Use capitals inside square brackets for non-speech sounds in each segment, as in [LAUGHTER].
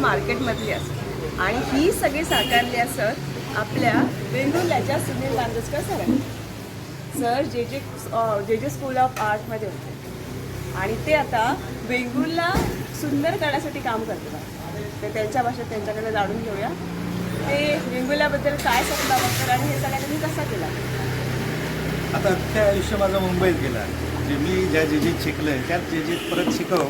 मार्केटमधली असतात आणि ही सगळी साकारली असत आपल्या वेंगुर्ल्याच्या सुनील लांदोसकर सरांनी. सर जे जे जे जे स्कूल ऑफ आर्टमध्ये होते. आणि ते आता वेंगुर्ला सुंदर करण्यासाठी काम करतात. तर त्यांच्या भाषेत त्यांच्याकडे जाणून घेऊया. ते वेंगुर्ल्याबद्दल काय समजा बघतात आणि हे सगळ्या त्यांनी कसा केला? आता अख्ख्या आयुष्य माझं मुंबईत गेलं जे मी ज्या जे जे शिकलं आहे त्याच जे परत शिकव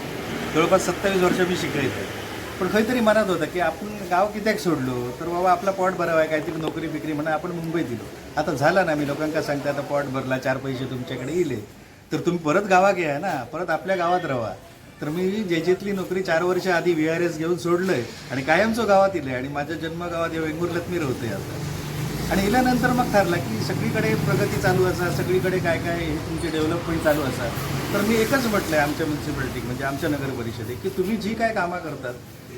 जवळपास सत्तावीस वर्ष मी शिकायचं पण काहीतरी मनात होतं की आपण गाव कित्याक सोडलो तर बाबा आपला पॉट भरावा आहे काहीतरी नोकरी बिकरी म्हणा आपण मुंबईत दिलो. आता झाला ना मी लोकांका सांगते आता पॉट भरला चार पैसे तुमच्याकडे येले. तर तुम्ही परत गावात या ना परत आपल्या गावात राहा तर मी जेजेतली नोकरी चार वर्ष आधी व्ही आर एस घेऊन सोडलंय आणि कायमचं गावात इले आणि माझ्या जन्मगावात या वेंगुर्ल्यात मी राहतोय आता. आणि इल्यानंतर मग ठरला की सगळीकडे प्रगती चालू असा सगळीकडे काय काय हे तुमचे डेव्हलपमेंट चालू असा. तर मी एकच म्हटलं आहे आमच्या म्युन्सिपॅलिटी म्हणजे आमच्या नगर परिषदेत की तुम्ही जी काय कामं करतात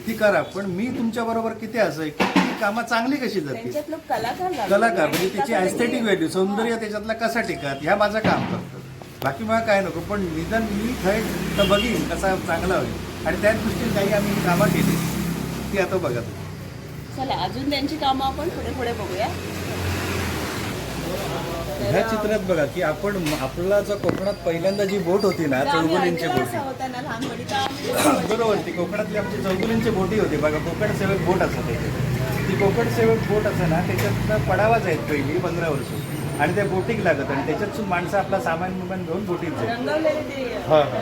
ती करा पण मी तुमच्याबरोबर किती असं आहे की ती कामं चांगली कशी लोक कलाकार लागले. कलाकार म्हणजे तिची ॲस्थेटिक त्यांनी- व्हॅल्यू सौंदर्य त्याच्यातला कसा टिकत ह्या माझं काम करतं बाकी मला काय नको पण निदान मी थंय तर बघीन कसा चांगला होईल. आणि त्याच दृष्टीने काही आम्ही कामं केली ती आता बघा तुम्ही चला अजून त्यांची कामं आपण पुढे पुढे बघूया. ह्या चित्रात बघा की आपण आपला जो कोकणात पहिल्यांदा जी बोट होती ना चौगुलींची बोटी. [COUGHS] बरोबर ती कोकणातली आमची चौगुलींची बोटी होती बघा कोकण सेवक बोट असत ती. कोकण सेवक बोट असं ना त्याच्यात पडावाच आहेत पहिली पंधरा वर्ष. आणि त्या बोटीक लागत आणि त्याच्यात माणसं आपला सामान विमान घेऊन बोटीत जाईल हा, हा.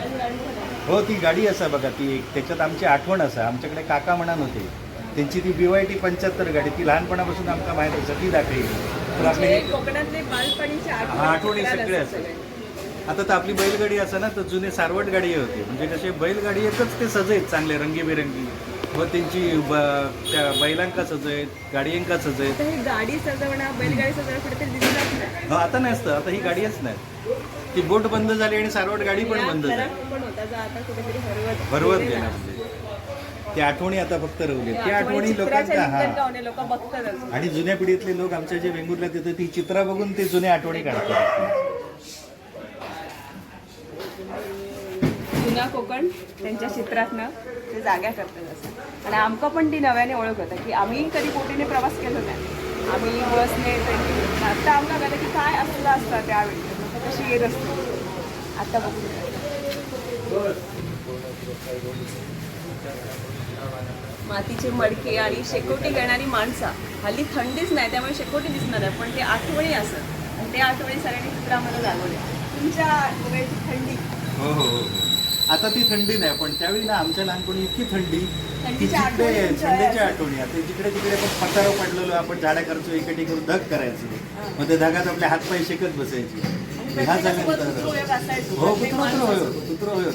हो ती गाडी असा बघा ती एक त्याच्यात आमची आठवण असा. आमच्याकडे काका म्हणून होते त्यांची ती बी वाय टी पंच्याहत्तर गाडी ती लहानपणापासून आमका माहीत असं ती दाखवली. कोकणातले आठवणी सगळे असतात. असतात. आता तर आपली बैलगाडी असं ना तर जुने सारवट गाडी होती. म्हणजे कसे बैलगाडी एकच ते सजयत चांगले रंगीबेरंगी. व त्यांची ब- त्या बैलांका सजयत गाडींका सजयत. आता ही गाडी सजवणं बैलगाडी सजवणं कुठेतरी हो, आता नाही असतं आता ही गाडीच नाही. ती बोट बंद झाली आणि सारवट गाडी पण बंद झाली. फरक पण होता जो आता कुठेतरी हरवत. भरवत गेलेला. गेला म्हणजे. ती आठवणी आता फक्त रवली त्या त्या आठवणी चित्राच्या हा. लोक. आणि जुन्या पिढीतले लोक आमच्या जे वेंगुर्ल्यात येतात ती चित्र बघून ते जुन्या आठवणी काढतात. जुना कोकण त्यांच्या चित्रातनं ते जाग्या करतात असं. आणि आमका पण ती नव्याने ओळख होता की आम्ही कधी बोटीने प्रवास केलो नाही. आम्ही बसने ट्रेनने आता आमका कळलं की काय असलं असतं त्यावेळी. कशी येत असते. आता बघू. मातीचे मडके आणि शेकोटी घेणारी माणसं. हल्ली थंडीच नाही त्यामुळे शेकोटी दिसणार आहे. पण ते आठवणी असत आणि त्या आठवणी सगळ्यांनी चित्रामध्ये दाखवल्या तुमच्या आठवड्याची थंडी. हो हो हो. आता ती थंडी नाही पण त्यावेळी ना आमच्या लहानपणी इतकी थंडी. थंडीच्या आठवणी आता जिकडे तिकडे पण पठारावर पडलेलो आपण झाडा करतो इकडे करून धग करायचो. मग त्या धगात आपले हात पाय शेकत बसायचे. ह्या. हो कुत्र. होय कुत्र होय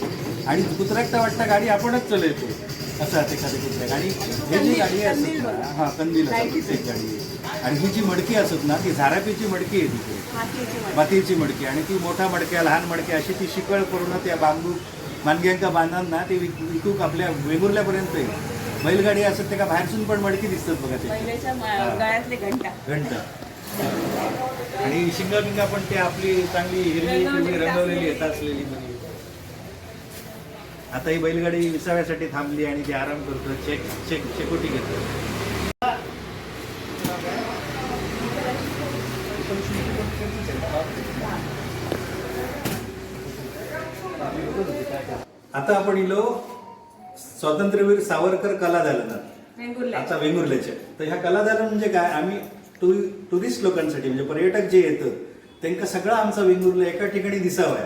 आणि कुत्र्याक तर वाटतं गाडी आपणच चालवतो असं आहे एखादी कुत्र्याक आणि हे जी गाडी असत ना. हा कंदील असं लाईटीचं. प्रत्येक गाडी आणि ही जी मडकी असत ना ती झारापीची मडकी आहे तिथे मातीची मडकी. आणि ती मोठा मडक्या लहान मडक्या अशी ती शिकळ पूर्ण त्या बांबू मानग्यांका बांधून ना ते विक- विकूक आपल्या वेगुर्ल्यापर्यंत येईल बैलगाडी असत ते का बाहेरसून पण मडकी दिसतात बघा ते पहिल्याच्या मा- गळ्यातले घंटा घंटा आणि शिंगा बिंगा पण ते आपली चांगली हिरवी पिवळी रंगवलेली येत असलेली बरी. आता ही बैलगाडी विसाव्यासाठी थांबली आणि ती आराम करतो चेक चेक चेकोटी घेतो आता आपण इलो स्वातंत्र्यवीर सावरकर कला दालनात वेंगुर्ला आता वेंगुर्ल्याचे. तर ह्या कलादालन म्हणजे काय? आम्ही टुरिस्ट लोकांसाठी म्हणजे पर्यटक जे येतं त्यांना सगळं आमचा वेंगुर्ला एका ठिकाणी दिसावं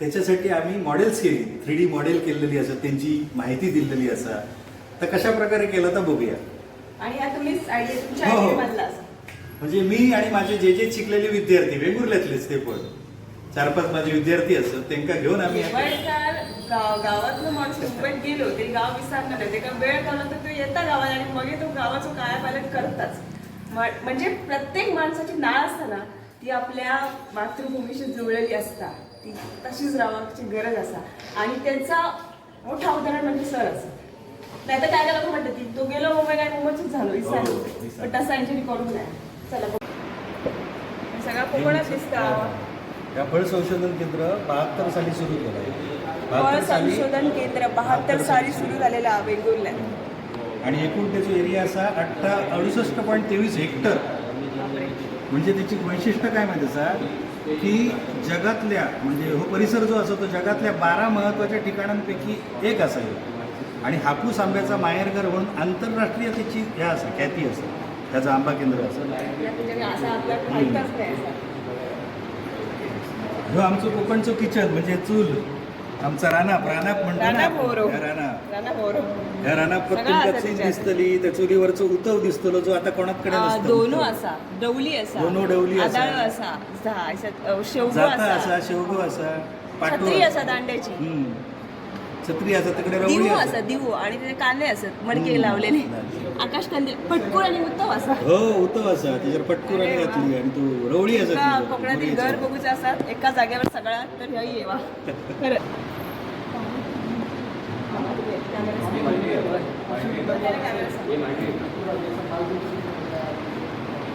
त्याच्यासाठी आम्ही मॉडेल्स केली थ्री डी मॉडेल केलेली असं त्यांची माहिती दिलेली असा तर कशा प्रकारे केलं तर बघूया. आणि हा हो. म्हणजे मी आणि माझे जे जे शिकलेले विद्यार्थी वेंगुर्ल्यातलेच ते पण. चार पाच माझे विद्यार्थी असत त्यांना घेऊन आम्ही गावातलं माणूस मुंबईत गेलो ते गाव विसरणार नाही ते का वेळ काढला तर तो येता गावात आणि मग तो गावाचं काय पालन करताच म्हणजे प्रत्येक माणसाची नाळ असता ना ती आपल्या मातृभूमीशी जुळलेली असता. ती तशीच राहायची गरज असा. आणि त्यांचा मोठा उदाहरण म्हणजे सर असं. नाही तर काय लोक म्हणतात की तो गेलो मुंबई काय मुंबईच झालो. हो, विसरलो. पण तसं यांची करून नाही. चला. सगळा कोकणच दिसता. या फळ संशोधन केंद्र बहात्तर साली सुरू केलं आहे फळ संशोधन केंद्र बहात्तर साली सुरू झालेला वेंगुर्ला आणि एकूण त्याचा एरिया असा अठ्ठा अडुसष्ट पॉईंट तेवीस हेक्टर. म्हणजे त्याची वैशिष्ट्य काय माहिती सर? की जगातल्या म्हणजे हो परिसर जो असतो तो जगातल्या बारा महत्त्वाच्या ठिकाणांपैकी एक असायला आणि हापूस आंब्याचा माहेरघर म्हणून आंतरराष्ट्रीय त्याची ह्या असं ख्याती असं. त्याचं आंबा केंद्र असं. असा नाही ह्यो आमचं कोकणचं किचन म्हणजे चूल. आमचा रानाप रानाप म्हणतो चूल त्याच्यात. दिसतली त्या चुलीवरचं उतव दिसतलो जो आता कोणाकडे. दोनो असा डवली असा. दोनो डवली असा. शेवगो असा. शेवगो असा. छत्री असा दांड्याची. छत्री असा तिकडे दिवो असा. दिवो आणि त्याचे कांदे असत मडके लावलेले. आकाश कंदील पटकून आणि उत्तम असा. हो उतव असा. त्याच्यावर पटकूर आणि. घातली आणि तू रवळी असा एका तिच्यावर, कोकणातील. घर बघूचे असतात एका जागेवर सगळा तर येवा खरं.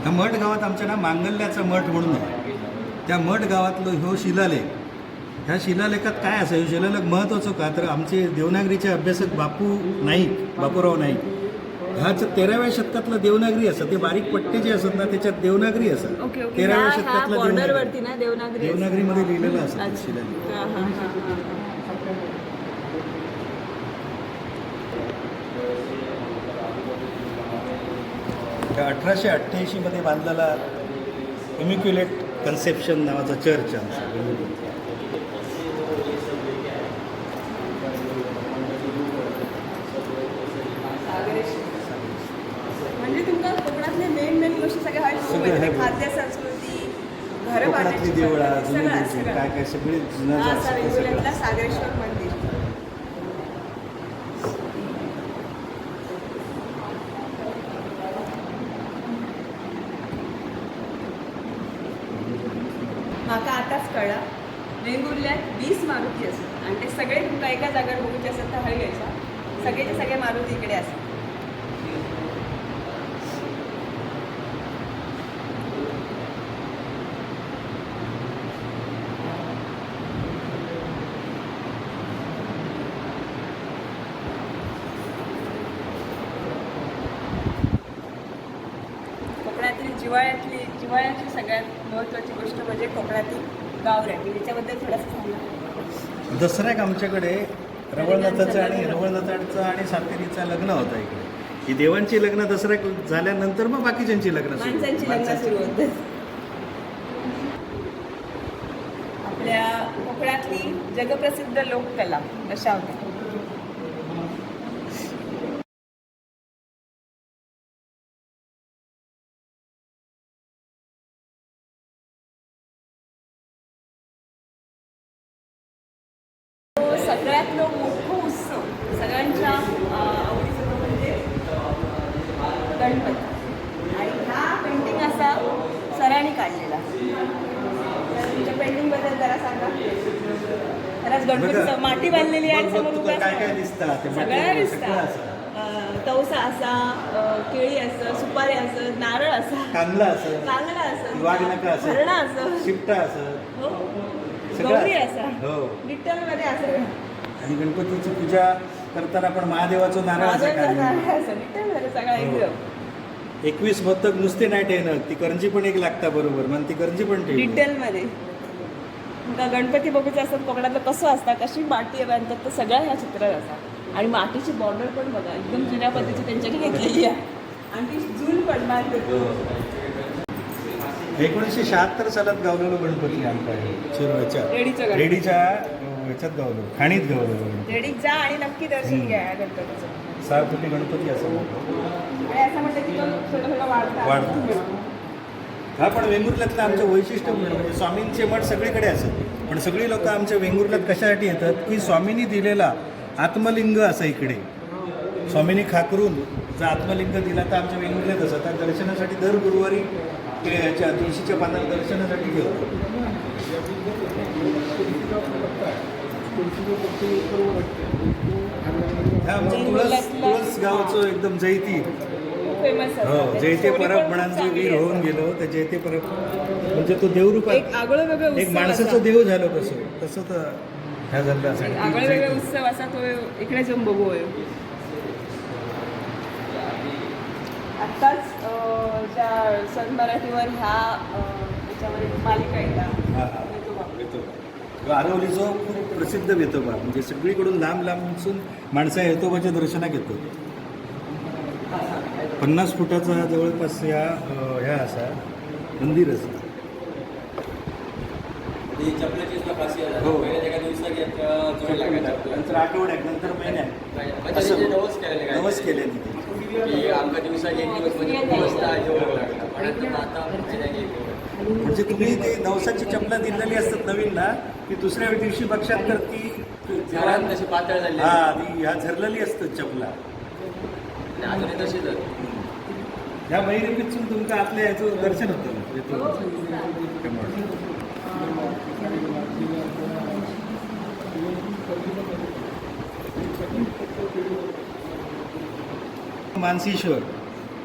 ह्या मठ गावात आमच्या ना मांगल्याचा मठ म्हणून आहे. त्या मठ गावातलं ह्यो शिलालेख. ह्या शिलालेखात काय असं ह्यो शिलालेख महत्त्वाचं का? तर आमचे देवनागरीचे अभ्यासक बापू नाईक बापूराव नाईक. ह्याच तेराव्या शतकातलं देवनागरी असं. ते बारीक पट्टे जे असत ना त्याच्यात देवनागरी असत तेराव्या शतकातलं देवनागरी. देवनागरीमध्ये लिहिलेलं असतं. शिलालेख हा, हा, हा, हा. त्या अठराशे अठ्ठ्याऐंशीमध्ये बांधलेला इमिक्युलेट कन्सेप्शन नावाचा चर्च आमचा म्हणजे तुमका कोकणातले मेन मेन गोष्टी सगळ्या हळद सगळं आहे. खाद्य संस्कृती घर कोकणातली देवळा जुनी काय काय सगळी जुनं जे असा असतं ते वेंगुर्ल्यातला सगळं. सागरेश्वर मंदिर म्हाका आताच कळला वेंगुर्ल्यात वीस मारुती असतात आणि ते सगळे तुमका एका जाग्यावर बघूचे असतात तर हय घ्यायचा सगळेचे सगळे मारुती इकडे असतात कोकणातील जिवाळ्यातली जिवाळ्याची सगळ्यात महत्त्वाची गोष्ट म्हणजे कोकणातील गावऱ्या. याच्याबद्दल थोडंसं सांगा. दसऱ्याक आमच्याकडे रवळनाथाचं आणि रवळनाथाचं आणि सातेरीचं लग्न होतं इकडे ही देवांची लग्न दसऱ्याक झाल्यानंतर मग बाकीच्यांची लग्न. माणसांची लग्न. सुरू होते आपल्या कोकणातली जगप्रसिद्ध लोककला कशा होत्या तो सगळ्यातलो मोठा उत्सव सगळ्यांच्या अं, आवडीचा तो म्हणजे गणपती आणि हा पेंटिंग असा सरांनी काढलेला तर तुमच्या पेंटिंगबद्दल जरा सांगा खरंच गणपतीचं माटी बांधलेली आहे आणि बघ, बघ, समोर तुका उभा काय काय आहे. दिसतं ते सगळं मातीवर दिसतं. सगळं असं. अं, तवसा असा केळी असं सुपारी असं नारळ असं. कांदला असं. कांगडा असं. वाघनखं असं. हरणा असं. शिपटा असं. हो. गौरी असं. हो. विठ्ठलमध्ये असं. आणि गणपतीची पूजा करताना पण महादेवाचं नारळ असं विठ्ठलमध्ये सगळं हो. एकदम. एकवीस मोदक नुसते नाही ठेवणं ती करंजी पण एक लागता बरोबर. मग ती करंजी पण ठेवली डिटेलमध्ये. तुमका गणपती बघूचं असतात कोकणातलं कसं असतं कशी माती बांधतात तर सगळं ह्या चित्रात असतात. आणि मातीची बॉर्डर पण बघा एकदम जुन्या पद्धतीची त्यांच्याकडे घेतलेली आहे. आणि ती जून पण बांधते एकोणीसशे शहात्तर सालात गावलेलो गणपती आमचा शिरवाच्या रेडीचं गणपती. रेडीच्या ह्याच्यात गावलो खाणीत गावलो. रेडीत जा आणि नक्की दर्शन घ्या गणपतीचं. सहा फुटी गणपती असं असं म्हटलं की तो थोडं थोडं वाढतात. वाढतं. हा पण वेंगुर्ल्यातलं आमचं वैशिष्ट्य म्हणजे स्वामींचे मठ सगळीकडे असत पण सगळी लोक आमच्या वेंगुर्ल्यात कशासाठी येतात? की स्वामींनी दिलेला आत्मलिंग असं इकडे. स्वामींनी खाकरून जर आत्मलिंग दिला तर आमच्या वेंगुर्ल्यात असं. त्या दर्शनासाठी दर गुरुवारी ते ह्याच्या तुळशीच्या पानाला दर्शनासाठी ठेवतो आमचं तुळस तुळस गावचं एकदम जैती फेमस हो जे ते परब म्हणांचे वीर होऊन गेलो तर जे ते परब म्हणजे तो देवरूपात. एक आगळं वेगळं एक माणसाचं. देव झालं कसं तसं तर ह्या झालं असं. आगळं वेगळं उत्सव असा तो इकडे जाऊन बघू आत्ताच ज्या सन मराठीवर ह्या एक मालिका येतात. आरवलीचं खूप प्रसिद्ध वेतोबा. म्हणजे सगळीकडून लांब लांबून माणसं येतोबाच्या दर्शनात येतात. पन्नास फुटाचा जवळपास या ह्या असा मंदिर असतं ती खासियत आहे. हो. नंतर आठवड्यात नंतर महिन्यात म्हणजे नवस केले म्हणजे. म्हणजे तुम्ही ते नवसाची चपला दिलेली असतात नवीन ना की दुसऱ्या दिवशी बघशात तर ती पातळ झाली हा. ती ह्या झरलेली असतात चपला तशीच. ह्या महिन्यापासून तुमचं आतल्या याचं दर्शन होतं. मानसीश्वर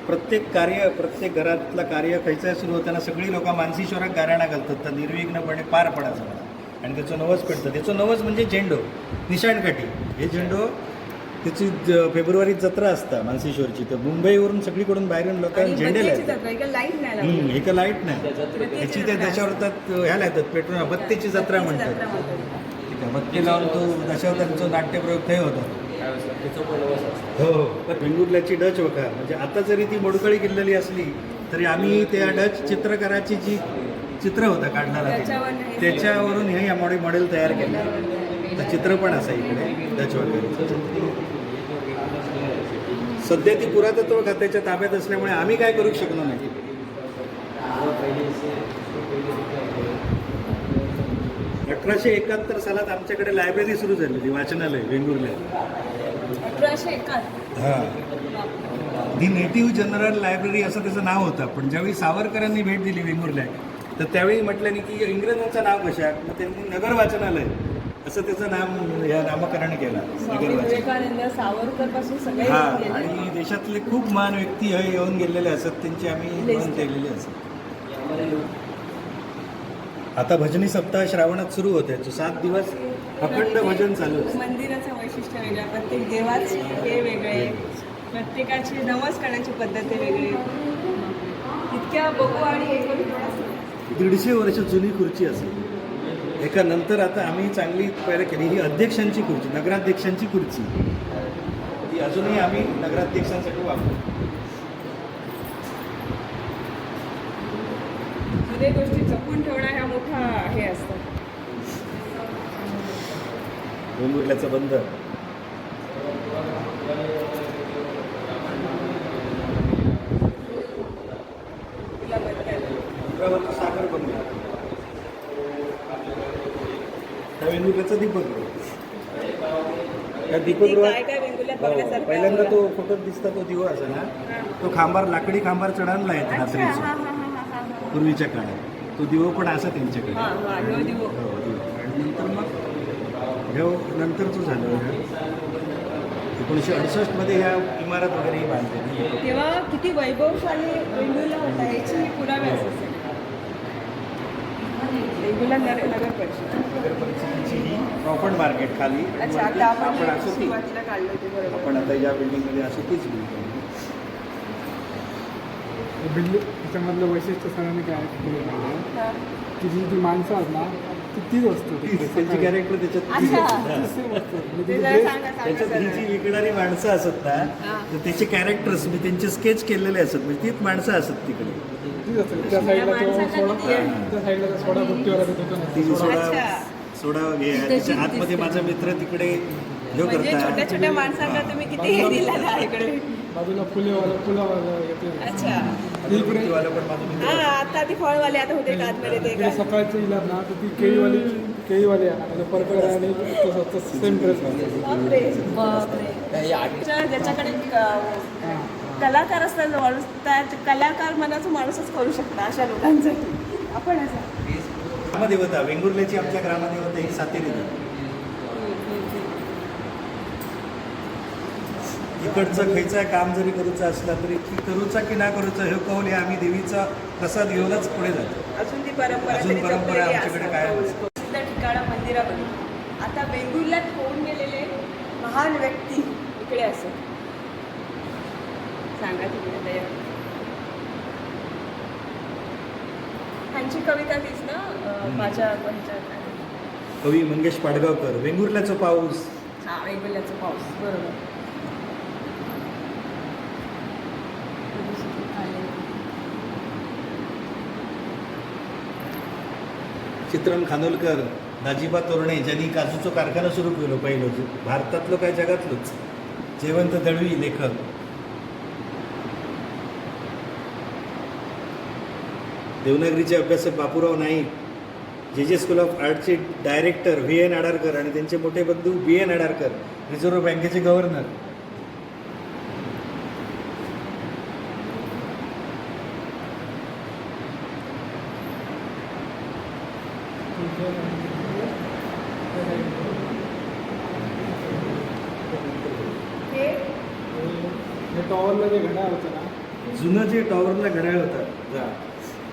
प्रत्येक कार्य प्रत्येक घरातलं कार्य खंयचंय सुरू होताना सगळी लोक मानसीश्वराक गाराणा घालतात. तर निर्विघ्नपणे पार पडायचं आणि त्याचं नवस पेटतं त्याचं नवस म्हणजे झेंडो निशाणकाठी. हे झेंडो त्याची ज- फेब्रुवारीत जत्रा असता मानसीश्वरची. तर मुंबईवरून सगळीकडून बाहेरून लोक आणि झेंडे लाइट. एका लाइट नाही त्या जत्रेत याची ते त्याच्यावर त्यात ह्या लावतात पेट्रोल बत्तीची जत्रा म्हणतात. ठीक आहे बत्ती लावून तो दशावतारांचा नाट्यप्रयोग ते होता. हो हो. वेंगुर्ल्याची डच वखा म्हणजे आता जरी ती मोडकळी केलेली असली तरी आम्ही त्या डच चित्रकाराची जी चित्र होतं काढणारा हे- त्याच्यावरून हे मॉडेल मॉडेल तयार केलं. तर चित्र पण असं इकडे डच वगैरे. सध्या ती पुरातत्व खात्याच्या ताब्यात असल्यामुळे आम्ही काय करू शकलो नाही. अठराशे एकाहत्तर सालात आमच्याकडे लायब्ररी सुरू झालेली वाचनालय एकाहत्तर. हां. दी नेटिव्ह जनरल लायब्ररी असं त्याचं नाव होतं पण ज्यावेळी सावरकरांनी भेट दिली वेंगुर्ल्या तर त्यावेळी म्हटलं नाही की इंग्रजांचं नाव कशा? मग त्यांनी नगर वाचनालय असं त्याचं नाम या नामकरण केलं स्वामी नगर वाचनालय विवेकानंद सावरकरपासून सगळे हा. आणि देशातले खूप महान व्यक्ती हे येऊन गेलेले असत त्यांची आम्ही नोंद केलेली असत. आता भजनी सप्ताह श्रावणात सुरू होते सात दिवस अखंड भजन चालू. मंदिराचं वैशिष्ट्य वेगळं प्रत्येक देवाचे हे वेगळे प्रत्येकाची नवस करण्याची पद्धती वेगळी. इतक्या बघू आणि दीडशे वर्ष जुनी खुर्ची असेल. एका नंतर आता आम्ही चांगली पैर केली. ही अध्यक्षांची खुर्ची नगराध्यक्षांची खुर्ची. ती अजूनही आम्ही नगराध्यक्षांसाठी वापरतो. जुने गोष्टी जपून ठेवणं ह्या मोठा हे असतं. बंद वेंगुर्ल्याचं दीपक त्या वेंगुर्ल्यात हो, पहिल्यांदा तो फोटोत दिसता तो दिवा असा ना तो खांबार लाकडी खांबार चढाणला हा रात्रीचा. हा हा हा हा हा पूर्वीच्या काळात. तो दिवो पण असा त्यांच्याकडे. हा हा हो. आणि नंतर मग? ह्यो नंतरचं झालं एकोणीसशे अडुसष्टमध्ये ह्या इमारत वगैरे बांधली. तेव्हा किती वैभवशाली वेंगुर्ला होता याची ही पुरावे नगर नगर परिषद. ही प्रॉफिट मार्केट खाली अच्छा आता आपण आपण असं ती सुरुवातीला काढलं होते बरोबर. आपण आता या बिल्डिंगमध्ये असं तीच बिल्डिंग बिल्डिंग त्याच्यामधलं वैशिष्ट्य सरांनी काय केलं हा. की जी ती माणसं आहेत ना ती तीच असतात त्यांची कॅरेक्टर त्याच्यात म्हणजे जे- त्याच्यात ही जी. विकणारी माणसं असत ना हा. तर त्याचे कॅरेक्टर्स मी त्यांचे स्केच केलेले असत म्हणजे तीच माणसं असत तिकडे. तीच असतात त्या साईडला तो सोडा? त्या साईडला तो सोडा बुट्टीवाला दुकान सोडा सोडा अच्छा. सोडा हे आहे. त्याच्या आतमध्ये माझा मित्र तिकडे हे म्हणजे करता छोट्या छोट्या माणसांना तुम्ही किती हे दिला ना इकडे? बाजूला फुलेवाला फुलावाला येते. अच्छा. इकडे मूर्तीवाला पण माझा मित्र हा आता ती फळवाले आता होते का आतमध्ये ते इकडे का? सकाळची इलाज ना तर ती केळीवाली केळीवाली आहे. परकर आणि सेम ड्रेस घालते. बापरे. ज्या- ज्याच्याकडे क- कलाकार असतात माणूस त्या कलाकार मनाचा माणूसच करू शकता अशा लोकांसाठी आपण असं ग्रामदेवता वेंगुर्ल्याची आमच्या ग्रामदेवता ही सातेरी देवी. इकडचं खयचं काम जरी करूचं असला तरी की करूचा की ना करूचा हे कौल हे आम्ही देवीचा प्रसाद घेऊनच पुढे जातो अजून ती परंपरा अजून तरी परंपरा जपलेली आमच्याकडे असते. कायम. प्रसिद्ध ठिकाणं मंदिरामध्ये आता वेंगुर्ल्यात होऊन गेलेले महान व्यक्ती इकडे असत सांगा तिकडे दया त्यांची कविता तीच ना. माझ्या ह्याच्यात कवी मंगेश पाडगावकर वेंगुर्ल्याचा पाऊस. हा वेंगुर्ल्याचा पाऊस बरोबर. चित्रन खानोलकर दाजीबा तोरणे ज्यांनी काजूचं कारखाना सुरू केलं पहिलं भारतातलं काय जगातलंच. जयवंत दळवी लेखक. देवनागरीचे अभ्यासक Bapurao Naik J J school of आर्टचे director V N Adarkar आणि त्यांचे मोठे बंधू बी एन आडारकर रिझर्व्ह बँकेचे गव्हर्नर हे हे टॉवरला जे घड्याळ होतं ना जुनं जे टॉवरला घड्याळ होतं जा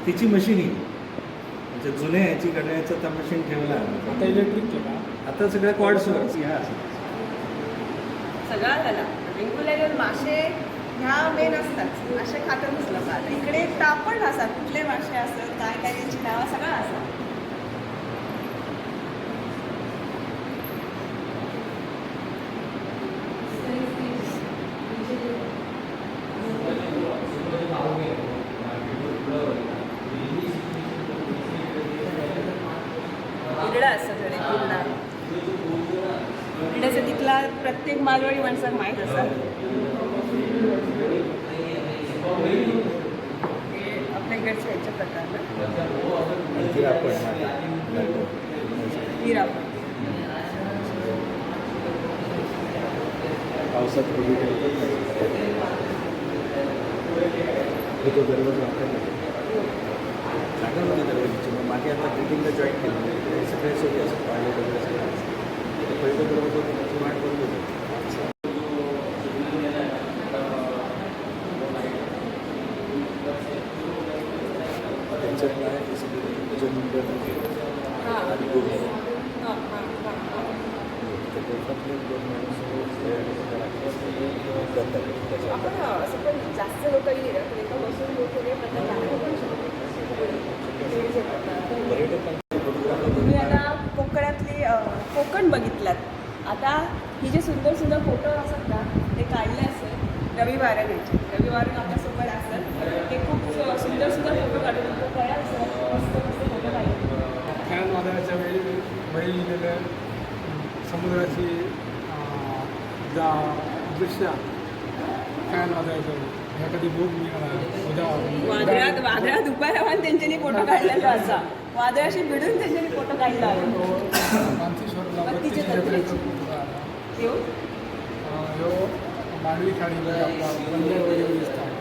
तिची मशीन ही म्हणजे जुन्या ह्याची घड्याळाचं आता मशीन ठेवला आता इलेक्ट्रिक केला. आता सगळ्या कॉर्ड्सवर ह्या सगळा झाला. मासे ह्या मेन असतात. मासे खातच आता इकडे तापण असतात. कुठले मासे असतात काय काय त्यांची नावं सगळं असतात इकडं असतं थोडे पूर्ण इकडेचं तिथला प्रत्येक मालवणी माणसाला माहीत असतात हे आपल्या इकडचे ह्याचे प्रकार ना हिरापण पावसात पूर्वी तो दरवाजा वापरला जागा होती दरवाजाची. मग आता बिल्डिंगला जॉईन केलं. ते सगळे सोयी असं पाहिलं वगैरे सगळं पहिलं दरवाजा वाट बंद होतं. त्यांच्यात काय आणि दोन असं पण जास्त लोक येईल तर एका बसून लोक पण तुम्ही आता कोकणातली कोकण बघितलात आता ही जे सुंदर सुंदर फोटो असतात ना ते काढले असेल रविवार रविवार रविवारन आपल्यासोबत असतात ते खूप अ, सुंदर सुंदर फोटो काढून तो कळा असतात मस्त मस्त फोटो काढले फॅन वादळाच्या वेळी वेळी गेलेल्या समुद्राची अं, जा फॅन वादळाच्या वेळी ह्या कधी बुक मिळणार उद्या. वादळात वादळात उभा राहून त्यांच्यानी फोटो काढलेला असा. वादळाशी भिडून त्यांच्यानी फोटो काढला मानसेश्वरला तत्त्वे. जत्रेचं येऊ ह्यो मांडवी खाडीला आपला बंदर वगैरे दिसतात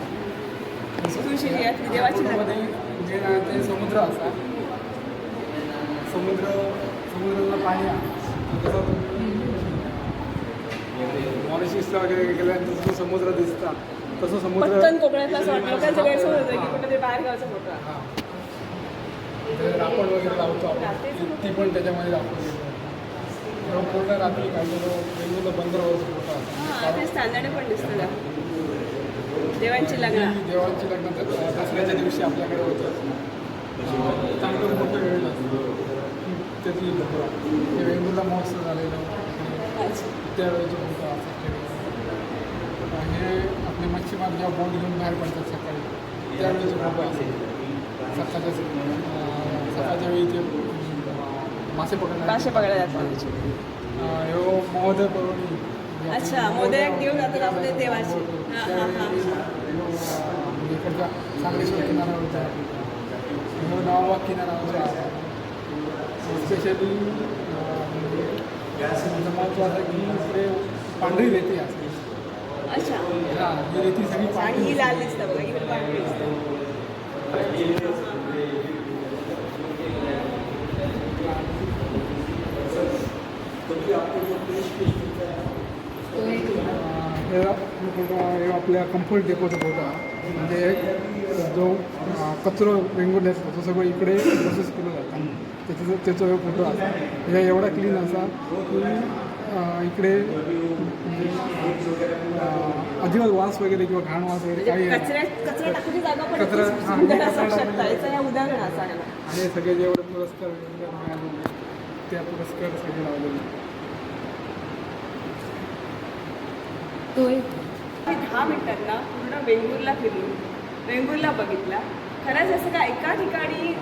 तुळशी यातली देवाची मध्ये नदी. जे ना ते समुद्र असा. समुद्र समुद्राचं पाणी आहे. तसं मॉरिशसला वगैरे गेल्यानंतर जसं समुद्र दिसतात तसं समुद्र पटकन कोकणातला असं वाटतं. लोकांचं गैरसमज होतं की कुठं ते बाहेर गावचा फोटो आहे. हां. ते रापण वगैरे लावतो आपण. ती पण त्याच्यामध्ये दाखवली पूर्ण रात्री काढलेलो वेगवेगळं बंदरावरचं फोटो हां ते पण दिसतं ना. देवांची लग्न. देवांची लग्न दसऱ्याच्या दिवशी आपल्याकडे होतं. चांगलं मोठं वेळ त्यातली फोटो ते वेंगुर्ला महोत्सव झालेलं. त्यावेळेचे हे आपले मच्छीमार जेव्हा बोट घेऊन बाहेर पडतात सकाळी असतात सकाळच्या सकाळच्या वेळी ते मासे पकडणार मासे पकडायला जातात. ह्यो महोदय पर्वणी अच्छा, मोदक घेऊन जातात आपले देवाचे. म्हणजे इकडच्या सांगलीश्वर किनाऱ्यावरचा ह्यो किनाऱ्यावरचा स्पेशली महत्त्वाचं की इकडे पांढरी रेती असते अच्छा. हा ही रेती सगळी आणि पांढरी ही लाल दिसतं बघा ही पण पांढरी दिसतं अं, हे आपला फोटो हे आपल्या कम्फर्ट डेपोचा फोटो हा म्हणजे जो कचरो वेंगुर्ले तो सगळं इकडे प्रोसेस केलो जाता त्याचा त्याचो फोटो आसा हे एवढा क्लीन आसा की इकडे अजिबात वास वगैरे किंवा घाण वास वगैरे काही म्हणजे कचऱ्या कचरा हां. आणि सगळे जेवढे पुरस्कार त्या पुरस्कार सगळे लावलेले मी दहा मिनिटात ना पूर्ण वेंगुर्ला फिरलो वेंगुर्ला बघितला. खरंच असं का एका ठिकाणी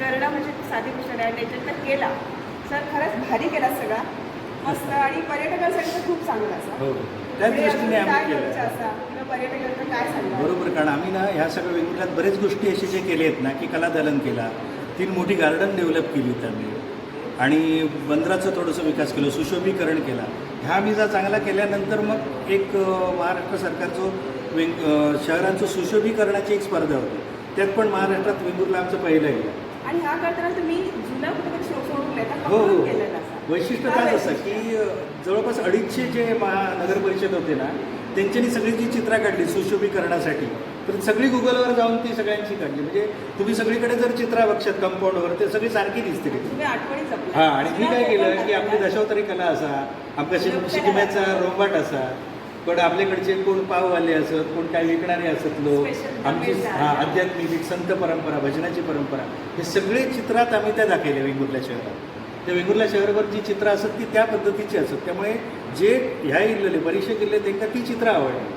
करणं म्हणजे साधी गोष्ट नाही त्याच्यातनं केला. सर खरंच भारी केला सगळा. मस्त आणि पर्यटकांसाठी तर खूप चांगला असा हो त्याच पुढे दृष्टीने अजून काय आम्ही केलं. असा किंवा पर्यटकांना काय सांगणार बरोबर कारण आम्ही ना ह्या सगळ्या वेगवेगळ्या बरेच गोष्टी असे जे केले आहेत ना की कलादालन केला तीन मोठी गार्डन डेव्हलप केली आम्ही आणि बंदराचं थोडंसं विकास केलं सुशोभीकरण केला. ह्या मी जर चांगला केल्यानंतर मग एक महाराष्ट्र सरकारचं वेंग शहरांचं सुशोभीकरणाची एक स्पर्धा होती. त्यात पण महाराष्ट्रात वेंगुर्ला आमचं पहिलं आहे. आणि हा करताना तुम्ही जुना कुठेतरी शो सोडून हो हो. वैशिष्ट्य काय असं? की जवळपास अडीचशे जे महा नगर परिषद होते ना त्यांच्यानी सगळी जी चित्रा काढली सुशोभीकरणासाठी तर सगळी गुगलवर जाऊन ती सगळ्यांची काढली. म्हणजे तुम्ही सगळीकडे जर चित्रा बघशात कंपाऊंडवर ते सगळी सारखी दिसते हा आणि मी काय केलं की आपली दशावतारी कला असा आमच्या शिक शिकम्याचा रोंबाट असा पण आपल्याकडचे कोण पाववाले असत कोण काय विकणारे असत लोक आमची हा आध्यात्मिक संत परंपरा भजनाची परंपरा हे सगळे चित्रात आम्ही त्या दाखवले वेंगुर्ला शहरात त्या वेंगुर्ला शहरावर जी चित्रं असत ती त्या पद्धतीची असत. त्यामुळे जे ह्या इल्लेले बरेचसे किल्ले त्यांना ती चित्रं आवडली.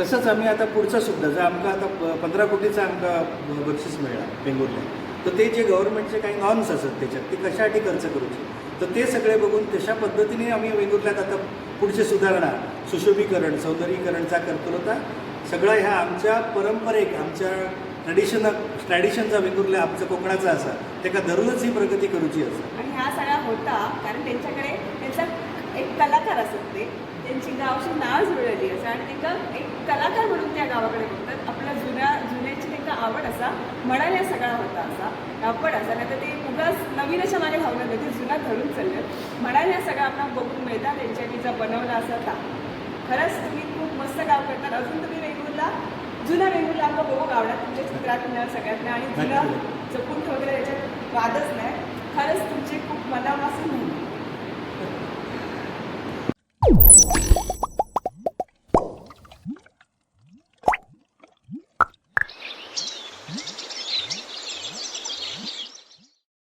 तसंच आम्ही आता पुढचं सुद्धा जर आमचा आता प- पंधरा कोटीचा आमकां ब- बक्षीस मिळाला वेंगुर्ला तर ते जे गव्हर्नमेंटचे काही नॉर्म्स असतात त्याच्यात ते कशासाठी खर्च करूचे तर ते सगळे बघून तशा पद्धतीने आम्ही वेंगुर्ल्यात आता पुढचे सुधारणा सुशोभीकरण सौंदर्यीकरणचा करतो होता. सगळं ह्या आमच्या परंपरेक आमच्या ट्रॅडिशनल ट्रॅडिशनचा वेंगुर्ल्या आमचा कोकणाचा असा. त्याका धरूनच ही प्रगती करूची असा. आणि हा सगळा होता कारण त्यांच्याकडे त्यांचा एक कलाकार असत ते. त्यांची गावची नाव जुळलेली असं. आणि त्यांना एक कलाकार म्हणून त्या गावाकडे बघतात आपल्या जुन्या जुन्याची त्यांना आवड असा म्हणाल्या सगळा होता असा. आपण असा नाही तर ते उगाच नवीनच्या मागे धावलं नाही ते जुना धरून चाललं. म्हणाल्या सगळं आपल्याला बघून मिळतात. त्यांच्या तिचा बनवला असा ता. खरंच तुम्ही खूप मस्त गाव करतात. अजून तुम्ही वेगवेगळा जुना वेंगुर्ला आमका बघू आवडत तुमच्या चित्रातनं सगळ्यातनं आणि जुना जपून ठेवलेलं त्याच्यात वादच नाही. खरंच तुमचे खूप मनापासून